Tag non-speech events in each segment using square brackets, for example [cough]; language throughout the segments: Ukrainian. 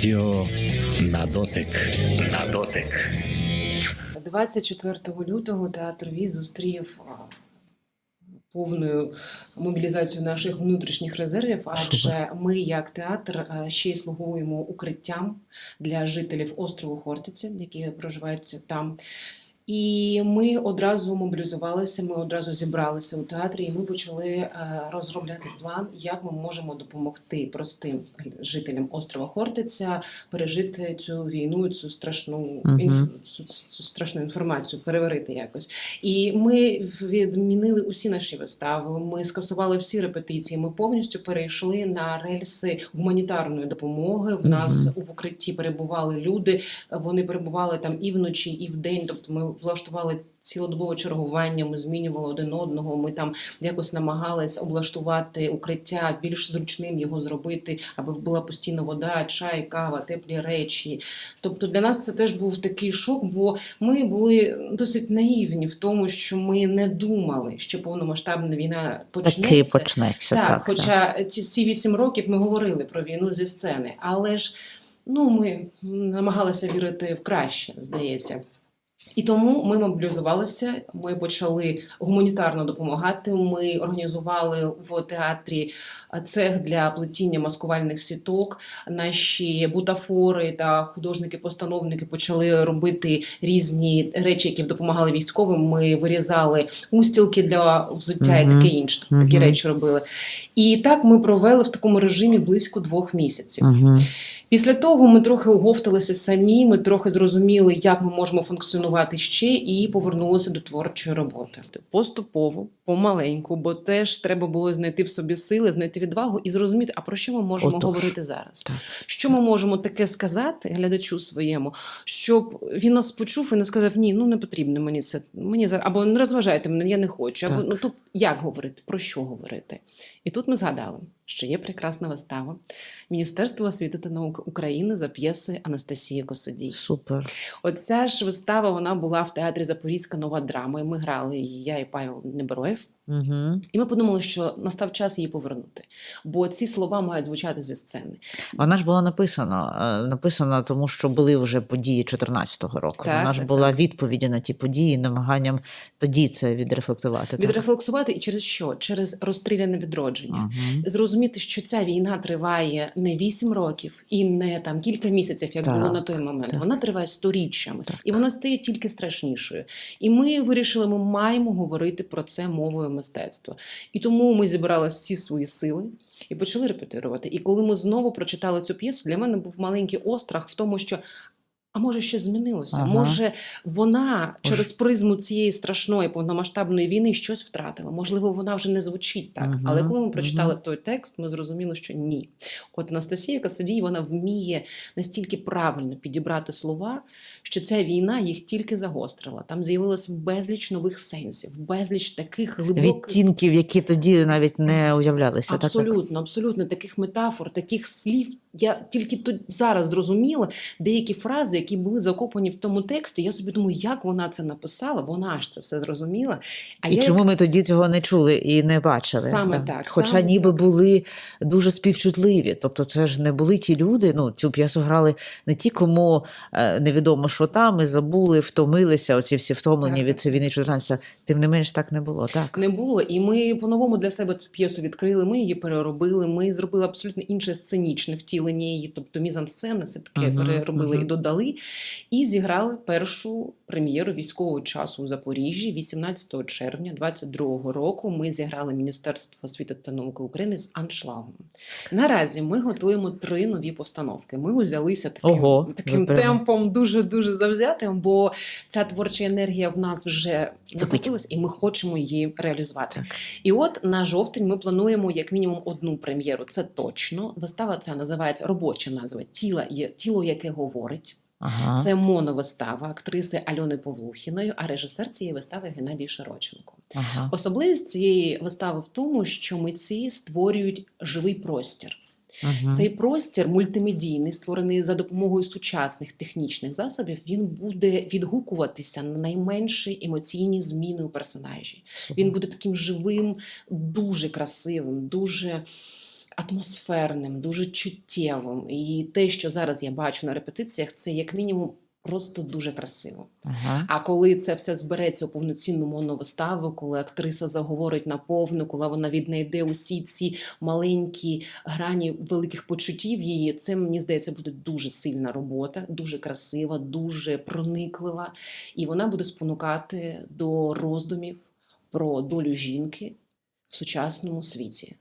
Радіо на дотик. На дотик. 24 лютого театр Віз зустрів повною мобілізацією наших внутрішніх резервів, адже ми, як театр, ще й слугуємо укриттям для жителів острову Хортиці, які проживають там. І ми одразу мобілізувалися, ми одразу зібралися у театрі, і ми почали е, розробляти план, як ми можемо допомогти простим жителям острова Хортиця пережити цю війну, цю страшну інф... цю, цю страшну інформацію, переварити якось. І ми відмінили усі наші вистави. Ми скасували всі репетиції. Ми повністю перейшли на рельси гуманітарної допомоги. В нас в укритті перебували люди. Вони перебували там і вночі, і вдень. Тобто ми влаштували цілодобове чергування. Ми змінювали один одного. Ми там якось намагались облаштувати укриття більш зручним його зробити, аби була постійно вода, чай, кава, теплі речі. Тобто для нас це теж був такий шок, бо ми були досить наївні в тому, що ми не думали, що повномасштабна війна почнеться. Таки почнеться. Так, Так, хоча ці, ці вісім років ми говорили про війну зі сцени, але ж ну, ми намагалися вірити в краще, здається. І тому ми мобілізувалися, ми почали гуманітарно допомагати. Ми організували в театрі цех для плетіння маскувальних сіток. Наші бутафори та художники-постановники почали робити різні речі, які допомагали військовим. Ми вирізали устілки для взуття і таке інше. Такі Мгм. речі робили. І так ми провели в такому режимі близько двох місяців. Угу. Після того ми трохи оговталися самі, ми трохи зрозуміли, як ми можемо функціонувати ще, і повернулися до творчої роботи. Поступово, помаленьку, бо теж треба було знайти в собі сили, знайти відвагу і зрозуміти, а про що ми можемо Отож. говорити зараз. Так. Що ми можемо таке сказати глядачу своєму, щоб він нас почув і не сказав: ні, ну не потрібно мені це. Мені зараз або не розважайте мене, я не хочу. Або Так. ну то як говорити, про що говорити? І тут ми згадали, що є прекрасна вистава Міністерства освіти та науки України за п'єси Анастасії Косодій. Супер. Оця ж вистава вона була в театрі Запорізька нова драма. І ми грали її, я і Павел Небероєв. Угу. І ми подумали, що настав час її повернути. Бо ці слова мають звучати зі сцени. Вона ж була написана. е, Написана, тому що були вже події 14-го року. Так, Вона ж так, була так. відповіді на ті події, намаганням тоді це відрефлексувати. так? Відрефлексувати і через що? Через розстріляне відродження. Мгм. Зрозуміти, що ця війна триває не 8 років і не там кілька місяців, як Так, було на той момент. так. Вона триває сторіччями, Так. і вона стає тільки страшнішою. І ми вирішили, ми маємо говорити про це мовою мистецтва. І тому ми зібрали всі свої сили і почали репетирувати. І коли ми знову прочитали цю п'єсу, для мене був маленький острах в тому, що. А може, ще змінилося? Ага. Може, вона через призму цієї страшної повномасштабної війни щось втратила. Можливо, вона вже не звучить так. Мгм, Але коли ми прочитали мгм. той текст, ми зрозуміли, що ні. От Анастасія Касадій вона вміє настільки правильно підібрати слова, що ця війна їх тільки загострила. Там з'явилось безліч нових сенсів, безліч таких глибоких. Відтінків, які тоді навіть не уявлялися. так, так? Абсолютно, абсолютно таких метафор, таких слів. Я тільки тут зараз зрозуміла деякі фрази, які були закопані в тому тексті. Я собі думаю, як вона це написала, вона ж це все зрозуміла. А І я чому ми тоді цього не чули і не бачили? Саме да. так, Хоча саме ніби так. були дуже співчутливі. Тобто, це ж не були ті люди. Ну, цю п'єсу грали не ті, кому е, невідомо, що там, і забули, втомилися. Оці всі втомлені Так. від цієї війни 14 Тим не менш, так не було. Так. не було. І ми по-новому для себе цю п'єсу відкрили. Ми її переробили. Ми зробили абсолютно інше сценічне втілення її, тобто мізансцени все таки Мгм, переробили мгм. і додали. І зіграли першу прем'єру військового часу у Запоріжжі 18 червня 22 року. Ми зіграли Міністерство освіти та науки України з аншлагом. Наразі ми готуємо три нові постановки. Ми узялися таким, Ого, таким темпом дуже дуже завзятим, бо ця творча енергія в нас вже накопилась, і ми хочемо її реалізувати. Так. І от на жовтень ми плануємо як мінімум одну прем'єру. Це точно. Вистава ця називається робоча назва Тіла є тіло, яке говорить. Ага. Це моновистава актриси Альони Павлухіної, а режисер цієї вистави Геннадій Широченко. Ага. Особливість цієї вистави в тому, що митці створюють живий простір. Ага. Цей простір мультимедійний, створений за допомогою сучасних технічних засобів, він буде відгукуватися на найменші емоційні зміни у персонажі. Він буде таким живим, дуже красивим, дуже атмосферним, дуже чуттєвим. І те, що зараз я бачу на репетиціях, це як мінімум просто дуже красиво. Ага. А коли це все збереться у повноцінну моновиставу, коли актриса заговорить на повну, коли вона віднайде усі ці маленькі грані великих почуттів її, це мені здається буде дуже сильна робота, дуже красива, дуже прониклива, і вона буде спонукати до роздумів про долю жінки в сучасному світі.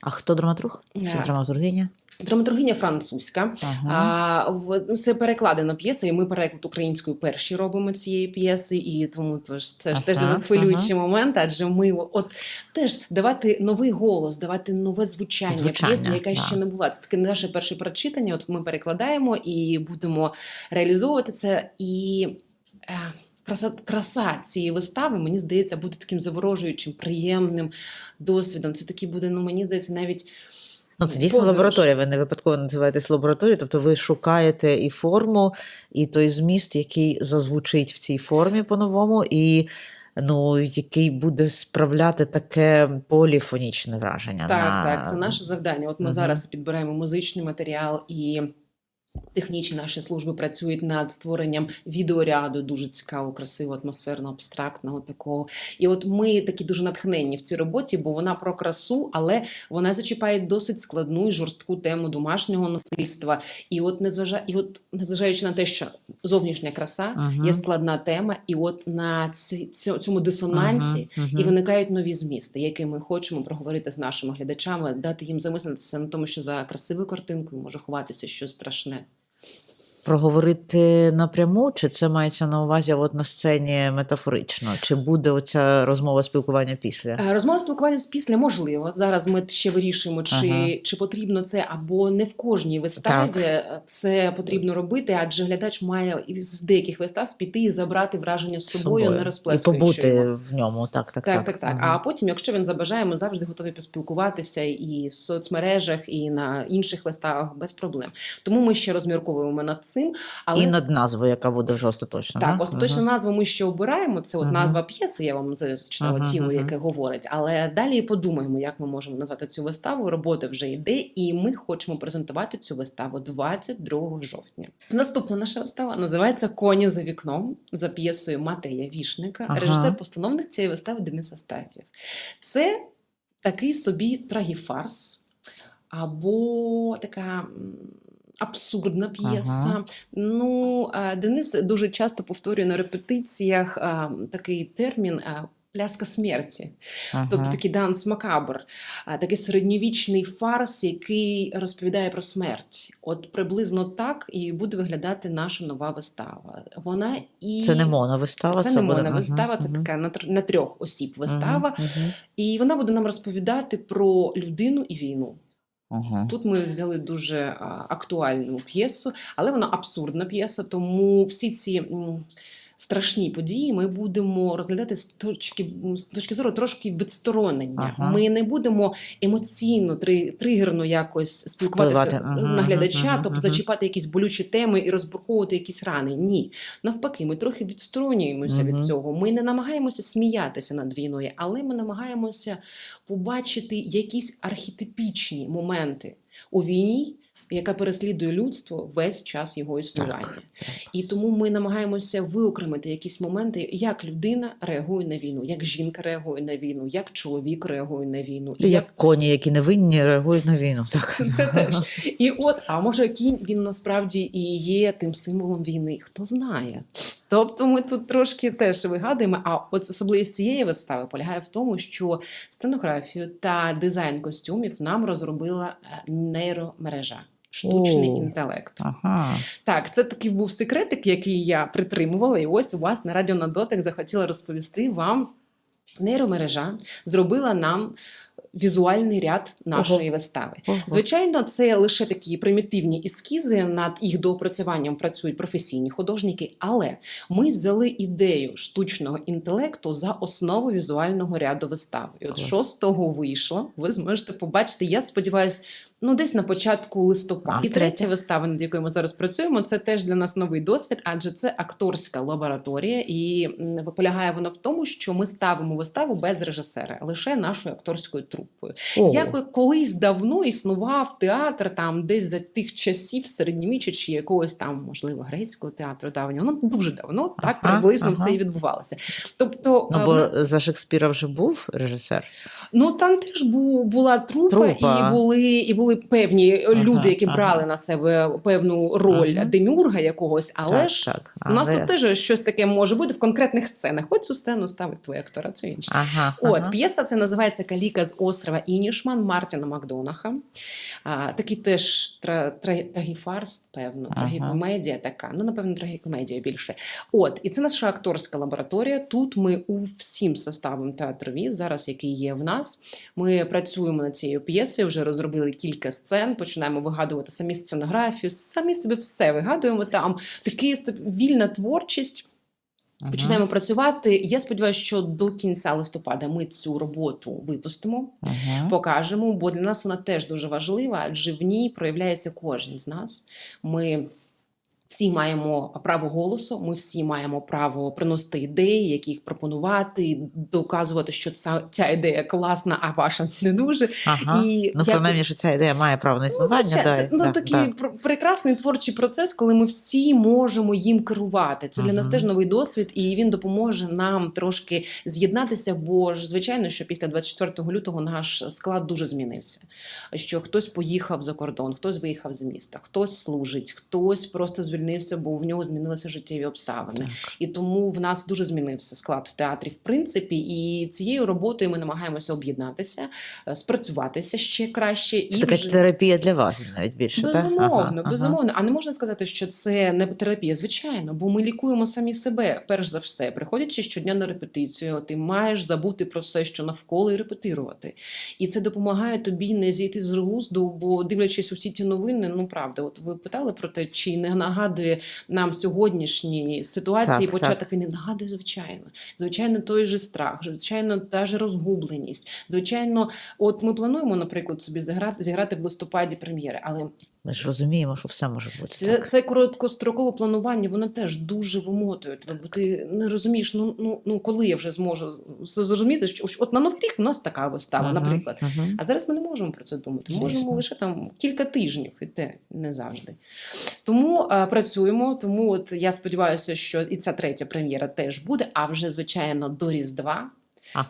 А хто драматург? Чи Е. драматургиня? Драматургиня французька. Ага. А, в, це перекладена п'єса, і ми переклад українською перші робимо цієї п'єси, і тому тож, це ж теж для нас хвилюючий момент, адже ми от теж давати новий голос, давати нове звучання, Звучання, п'єси, яка да. ще не була. Це таке наше перше прочитання. От ми перекладаємо і будемо реалізовувати це. І е, краса, краса цієї вистави, мені здається, буде таким заворожуючим, приємним досвідом. Це такий буде, ну мені здається, навіть. Ну, це дійсно подорож. лабораторія. Ви не випадково називаєтесь лабораторією, тобто ви шукаєте і форму, і той зміст, який зазвучить в цій формі по-новому, і ну, який буде справляти таке поліфонічне враження. Так, на... так, це наше завдання. От ми Мгм. зараз підбираємо музичний матеріал і. Технічні наші служби працюють над створенням відеоряду, дуже цікавого, красивого, атмосферно, абстрактного такого. І от ми такі дуже натхненні в цій роботі, бо вона про красу, але вона зачіпає досить складну і жорстку тему домашнього насильства. І от незважа... і от незважаючи на те, що зовнішня краса Мгм. є складна тема, і от на ці... цьому дисонансі Мгм, мгм. і виникають нові змісти, які ми хочемо проговорити з нашими глядачами, дати їм замислитися на тому, що за красивою картинкою може ховатися щось страшне. Проговорити напряму, чи це мається на увазі от на сцені метафорично? Чи буде оця розмова спілкування після? Е, Розмова спілкування після можливо. Зараз ми ще вирішуємо, чи, Ага. чи потрібно це або не в кожній виставі Так. це потрібно робити, адже глядач має з деяких вистав піти і забрати враження з собою, не і розплескуючи побути його. в ньому. Так, так, Так, так, так. Мгм. А потім, якщо він забажає, ми завжди готові поспілкуватися і в соцмережах, і на інших виставах без проблем. Тому ми ще розмірковуємо над цим. Але І над назвою, яка буде вже остаточно. так, да? остаточну Ага. назву ми ще обираємо. Це от Ага. назва п'єси. Я вам зачитала Ага, тіло, ага. яке говорить. Але далі подумаємо, як ми можемо назвати цю виставу. Робота вже йде, і ми хочемо презентувати цю виставу 22 жовтня. Наступна наша вистава називається Коні за вікном за п'єсою Матея Вішника, Ага. режисер-постановник цієї вистави Денис Астафєв. Це такий собі трагіфарс або така. Абсурдна п'єса. Ага. Ну, е, Денис дуже часто повторює на репетиціях е, такий термін е, пляска смерті. Ага. Тобто такий данс макабр, такий середньовічний фарс, який розповідає про смерть. От приблизно так і буде виглядати наша нова вистава. Вона і Це не моновистава, це, це не буде- мовна вистава, це така на, на трьох осіб вистава. мгм, І вона буде нам розповідати про людину і війну. Мгм. Тут ми взяли дуже а, актуальну п'єсу, але вона абсурдна п'єса, тому всі ці м, страшні події ми будемо розглядати з точки, з точки зору трошки відсторонення. Ага. Ми не будемо емоційно три, тригерно якось спілкуватися. Ага, на глядача, ага, тобто ага. зачіпати якісь болючі теми і розбурковувати якісь рани. Ні, навпаки, ми трохи відсторонюємося від цього. Ми не намагаємося сміятися над війною, але ми намагаємося побачити якісь архетипічні моменти у війні, яка переслідує людство весь час його існування. Так, І тому ми намагаємося виокремити якісь моменти, як людина реагує на війну, як жінка реагує на війну, як чоловік реагує на війну, І як коні, які невинні, реагують на війну. Так. це, [laughs] це теж. І от, а може кінь він насправді і є тим символом війни. Хто знає? Тобто ми тут трошки теж вигадуємо. А от особливість цієї вистави полягає в тому, що сценографію та дизайн костюмів нам розробила е, нейромережа. Штучний О. інтелект. Ага. Так, це такий був секретик, який я притримувала, і ось у вас на радіо на дотик захотіла розповісти вам. Нейромережа зробила нам візуальний ряд нашої вистави. Ого. Звичайно, це лише такі примітивні ескізи. Над їх доопрацюванням працюють професійні художники, але ми взяли ідею штучного інтелекту за основу візуального ряду вистави. І от Клас. що з того вийшло, ви зможете побачити. Я сподіваюся, Ну, десь на початку листопада. І третя вистава, над якою ми зараз працюємо, це теж для нас новий досвід, адже це акторська лабораторія, і полягає вона в тому, що ми ставимо виставу без режисера, лише нашою акторською труппою. О, Як колись давно існував театр там десь за тих часів середньовіччя чи якогось там, можливо, грецького театру давнього. Ну дуже давно так Ага, приблизно ага. все і відбувалося. Тобто, ну, е, бо ми- за Шекспіра вже був режисер. Ну там теж бу, була трупа, Трупа. і були і були певні Ага, люди, які ага. брали на себе певну роль Ага. демюрга якогось, але так, ж так. у нас тут теж щось таке може бути в конкретних сценах. От цю сцену ставить твій актор, а це інше. Ага, От ага. п'єса це називається Каліка з острова Інішман Мартіна Макдонаха. А, такий теж тра, тра, трагіфарс, певно, Ага. трагікомедія така. Ну, напевно, трагікомедія більше. От, і це наша акторська лабораторія. Тут ми у всім составом театрові, зараз який є в нас. Ми працюємо над цією п'єсою, вже розробили кілька сцен, починаємо вигадувати самі сценографію, самі собі все вигадуємо там. Такий вільна творчість. Ага. Починаємо працювати. Я сподіваюся, що до кінця листопада ми цю роботу випустимо, Ага. покажемо, бо для нас вона теж дуже важлива, адже в ній проявляється кожен з нас. Ми всі маємо право голосу, ми всі маємо право приносити ідеї, які їх пропонувати, доказувати, що ця, ця ідея класна, а ваша [laughs] не дуже. Ага. І Ну, як- принаймні, що ця ідея має право на існування. звичайно, да, це ну, да, такий да. пр- прекрасний творчий процес, коли ми всі можемо їм керувати. Це для нас теж новий досвід, і він допоможе нам трошки з'єднатися. Бо ж звичайно, що після 24 лютого наш склад дуже змінився. Що хтось поїхав за кордон, хтось виїхав з міста, хтось служить, хтось просто звільнився, бо в нього змінилися життєві обставини. Так. І тому в нас дуже змінився склад в театрі, в принципі. І цією роботою ми намагаємося об'єднатися, е, спрацюватися ще краще. Це і така вже... терапія для вас навіть більше. Безумовно, Ага, безумовно. А не можна сказати, що це не терапія. Звичайно, бо ми лікуємо самі себе, перш за все. Приходячи щодня на репетицію, ти маєш забути про все, що навколо, і репетирувати. І це допомагає тобі не зійти з глузду, бо дивлячись усі ті новини, ну правда, от ви питали про те, чи не нагадує нам сьогоднішні ситуації Так, початок війни. Нагадує, звичайно. Звичайно, той же страх, звичайно, та же розгубленість. Звичайно, от ми плануємо, наприклад, собі зіграти, зіграти в листопаді прем'єри, але Ми ж розуміємо, що все може бути. це, так. це короткострокове планування, воно теж дуже вимотує тебе, бо ти не розумієш, ну, ну, ну коли я вже зможу зрозуміти, що от на новий рік у нас така вистава, Ага, наприклад. ага. А зараз ми не можемо про це думати. Ми можемо лише там кілька тижнів, і те не завжди. Тому а, працюємо. Тому от я сподіваюся, що і ця третя прем'єра теж буде. А вже звичайно до Різдва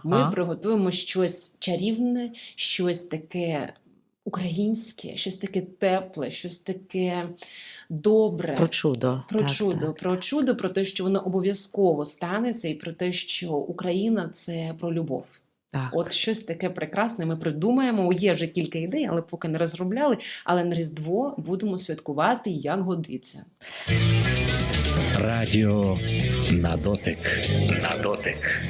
ми приготуємо щось чарівне, щось таке українське, щось таке тепле, щось таке добре. Про чудо. Про так, чудо, так. про чудо, про те, що воно обов'язково станеться, і про те, що Україна це про любов. Так. От щось таке прекрасне. Ми придумаємо. Є вже кілька ідей, але поки не розробляли. Але на Різдво будемо святкувати як годиться. Радіо на дотик. На дотик.